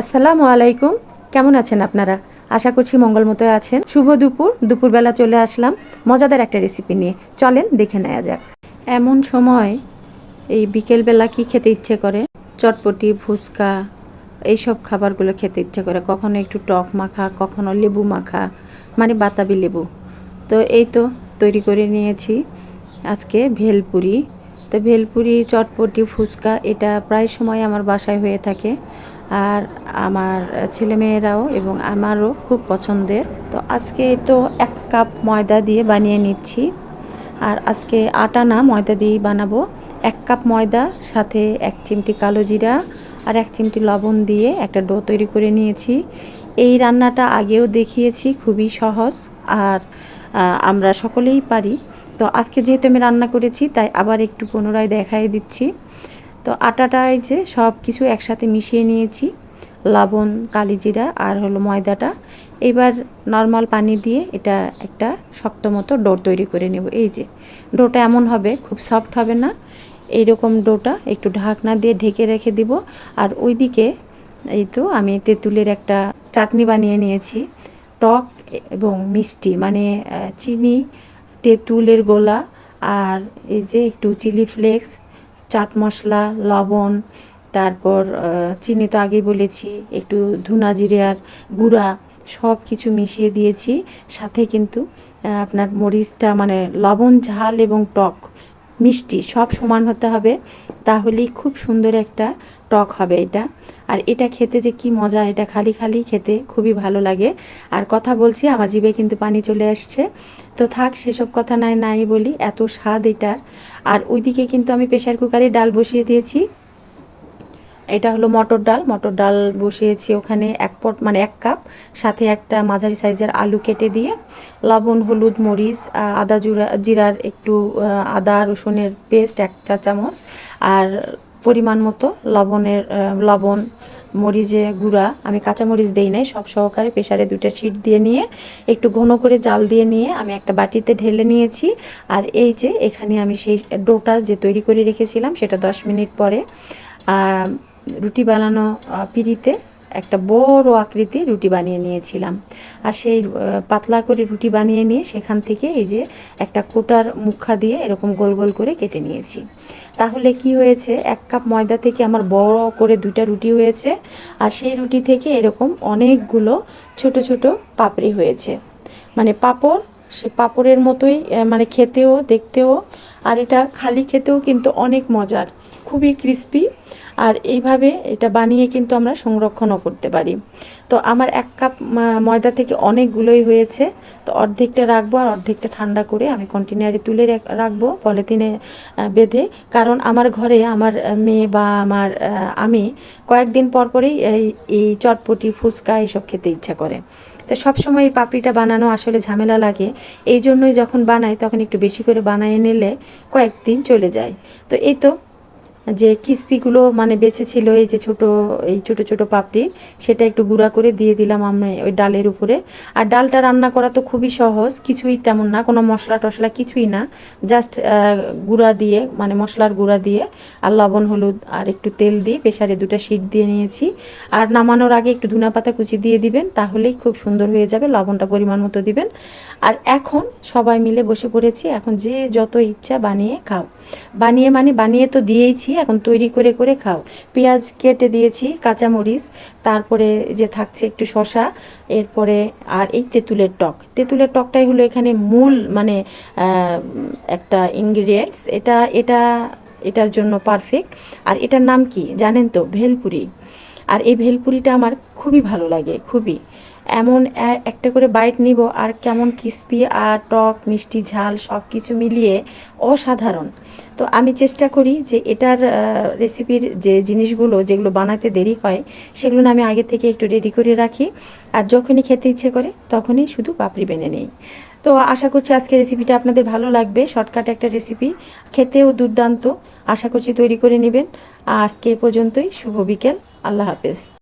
আসসালামু আলাইকুম। কেমন আছেন আপনারা? আশা করছি মঙ্গল মতো আছেন। শুভ দুপুর। দুপুরবেলা চলে আসলাম মজাদার একটা রেসিপি নিয়ে। চলেন দেখে নেওয়া যাক। এমন সময় এই বিকেলবেলা কি খেতে ইচ্ছে করে? চটপটি, ফুচকা, এইসব খাবারগুলো খেতে ইচ্ছে করে। কখনো একটু টক মাখা, কখনো লেবু মাখা মানে বাতাবি লেবু। তো এই তো তৈরি করে নিয়েছি আজকে ভেলপুরি। তো ভেলপুরি, চটপটি, ফুচকা, এটা প্রায় সময় আমার বাসায় হয়ে থাকে। আর আমার ছেলেমেয়েরাও এবং আমারও খুব পছন্দের। তো আজকে তো এক কাপ ময়দা দিয়ে বানিয়ে নিচ্ছি। আর আজকে আটা না ময়দা দিয়েই বানাবো। এক কাপ ময়দা, সাথে এক চিমটি কালো জিরা আর এক চিমটি লবণ দিয়ে একটা ডো তৈরি করে নিয়েছি। এই রান্নাটা আগেও দেখিয়েছি, খুবই সহজ আর আমরা সকলেই পারি। তো আজকে যেহেতু আমি রান্না করেছি, তাই আবার একটু পুনরায় দেখাই দিচ্ছি। তো আটাটায় যে সব কিছু একসাথে মিশিয়ে নিয়েছি, লবণ, কালিজিরা আর হলো ময়দাটা। এবার নর্মাল পানি দিয়ে এটা একটা শক্ত মতো ডো তৈরি করে নেব। এই যে, ডোটা এমন হবে, খুব সফট হবে না। এইরকম ডোটা একটু ঢাকনা দিয়ে ঢেকে রেখে দিব। আর ওইদিকে এই তো আমি তেঁতুলের একটা চাটনি বানিয়ে নিয়েছি, টক এবং মিষ্টি মানে চিনি, তেঁতুলের গোলা আর এই যে একটু চিলি ফ্লেক্স চাট মশলা, লবণ, তারপর চিনি তো আগেই বলেছি, একটু ধুনা জিরে আর গুঁড়া সব কিছু মিশিয়ে দিয়েছি। সাথে কিন্তু আপনার মরিচটা মানে লবণ, ঝাল এবং টক মিষ্টি সব সমান হতে হবে। তাহলেই খুব সুন্দর একটা টক হবে এটা। আর এটা খেতে যে কি মজা, এটা খালি খালি খেতে খুবই ভালো লাগে। আর কথা বলছি, আমার জিভে কিন্তু পানি চলে আসছে। তো থাক, সেসব কথা নাই নাই বলি, এত স্বাদ এটার। আর ওইদিকে কিন্তু আমি প্রেশার কুকারে ডাল বসিয়ে দিয়েছি। এটা হলো মটর ডাল। মটর ডাল বসিয়েছি ওখানে এক পট মানে এক কাপ। সাথে একটা মাঝারি সাইজের আলু কেটে দিয়ে, লবণ, হলুদ, মরিচ আদা জুরা, জিরার একটু আদা, রসুনের পেস্ট এক চা চামচ আর পরিমাণ মতো লবণের লবণ, মরিচে গুঁড়া, আমি কাঁচা মরিচ দেই নাই, সব সহকারে প্রেশারে দুটো সিট দিয়ে নিয়ে, একটু ঘন করে জাল দিয়ে নিয়ে আমি একটা বাটিতে ঢেলে নিয়েছি। আর এই যে এখানে আমি সেই ডোটা যে তৈরি করে রেখেছিলাম, সেটা দশ মিনিট পরে রুটি বানানো পিঁড়িতে একটা বড় আকৃতি রুটি বানিয়ে নিয়েছিলাম। আর সেই পাতলা করে রুটি বানিয়ে নিয়ে সেখান থেকে এই যে একটা কোটার মুখা দিয়ে এরকম গোল গোল করে কেটে নিয়েছি। তাহলে কি হয়েছে? এক কাপ ময়দা থেকে আমার বড় করে দুইটা রুটি হয়েছে। আর সেই রুটি থেকে এরকম অনেকগুলো ছোট ছোট পাপড়ি হয়েছে। মানে পাপড়, সে পাপড়ের মতোই মানে খেতেও, দেখতেও, আর এটা খালি খেতেও কিন্তু অনেক মজার। খুবই ক্রিস্পি আর এইভাবে এটা বানিয়ে কিন্তু আমরা সংরক্ষণও করতে পারি। তো আমার এক কাপ ময়দা থেকে অনেকগুলোই হয়েছে। তো অর্ধেকটা রাখব আর অর্ধেকটা ঠান্ডা করে আমি কন্টেনারে তুলে রেখ- রাখব পলিথিনে বেঁধে। কারণ আমার ঘরে আমার মেয়ে বা আমার আমি কয়েকদিন পর পরেই এই এই চটপটি, ফুচকা এসব খেতে ইচ্ছা করে। তো সবসময় এই পাপড়িটা বানানো আসলে ঝামেলা লাগে। এই জন্যই যখন বানাই তখন একটু বেশি করে বানিয়ে নিলে কয়েকদিন চলে যায়। তো এই তো যে কিসপিগুলো মানে বেঁচে ছিল এই যে ছোট, এই ছোট ছোট পাপড়ি, সেটা একটু গুঁড়া করে দিয়ে দিলাম আমি ওই ডালের উপরে। আর ডালটা রান্না করা তো খুবই সহজ, কিছুই তেমন না, কোনো মশলা টশলা কিছুই না জাস্ট গুঁড়া দিয়ে মানে মশলার গুঁড়া দিয়ে আর লবণ, হলুদ আর একটু তেল দিয়ে প্রেশারে দুটো শিট দিয়ে নিয়েছি। আর নামানোর আগে একটু ধুনা পাতা কুচি দিয়ে দিবেন, তাহলেই খুব সুন্দর হয়ে যাবে, লবণটা পরিমাণ মতো দিবেন। আর এখন সবাই মিলে বসে পড়েছি, এখন যে যত ইচ্ছা বানিয়ে খাও। বানিয়ে মানে বানিয়ে তো দিয়েইছি এখন তৈরি করে করে খাও। পেঁয়াজ কেটে দিয়েছি, কাঁচামরিচ, তারপরে যে থাকছে একটু শশা এরপরে আর এই তেঁতুলের টক। তেঁতুলের টকটাই হলো এখানে মূল মানে একটা ইনগ্রিডিয়েন্টস এটা এটা, এটার জন্য পারফেক্ট আর এটার নাম কি জানেন তো? ভেলপুরি। আর এই ভেলপুরিটা আমার খুবই ভালো লাগে, খুবই। এমন একটা করে বাইট নিব আর কেমন ক্রিস্পি আর টক, মিষ্টি, ঝাল সব কিছু মিলিয়ে অসাধারণ। তো আমি চেষ্টা করি যে এটার রেসিপির যে জিনিসগুলো যেগুলো বানাতে দেরি হয়, সেগুলো আমি আগে থেকে একটু রেডি করে রাখি। আর যখনই খেতে ইচ্ছে করে, তখনই শুধু পাপড়ি বেনে নেই। তো আশা করছি আজকে রেসিপিটা আপনাদের ভালো লাগবে। শর্টকাট একটা রেসিপি খেতেও দুর্দান্ত। আশা করছি তৈরি করে নেবেন। আজকে পর্যন্তই। শুভ বিকেল। আল্লাহ হাফেজ।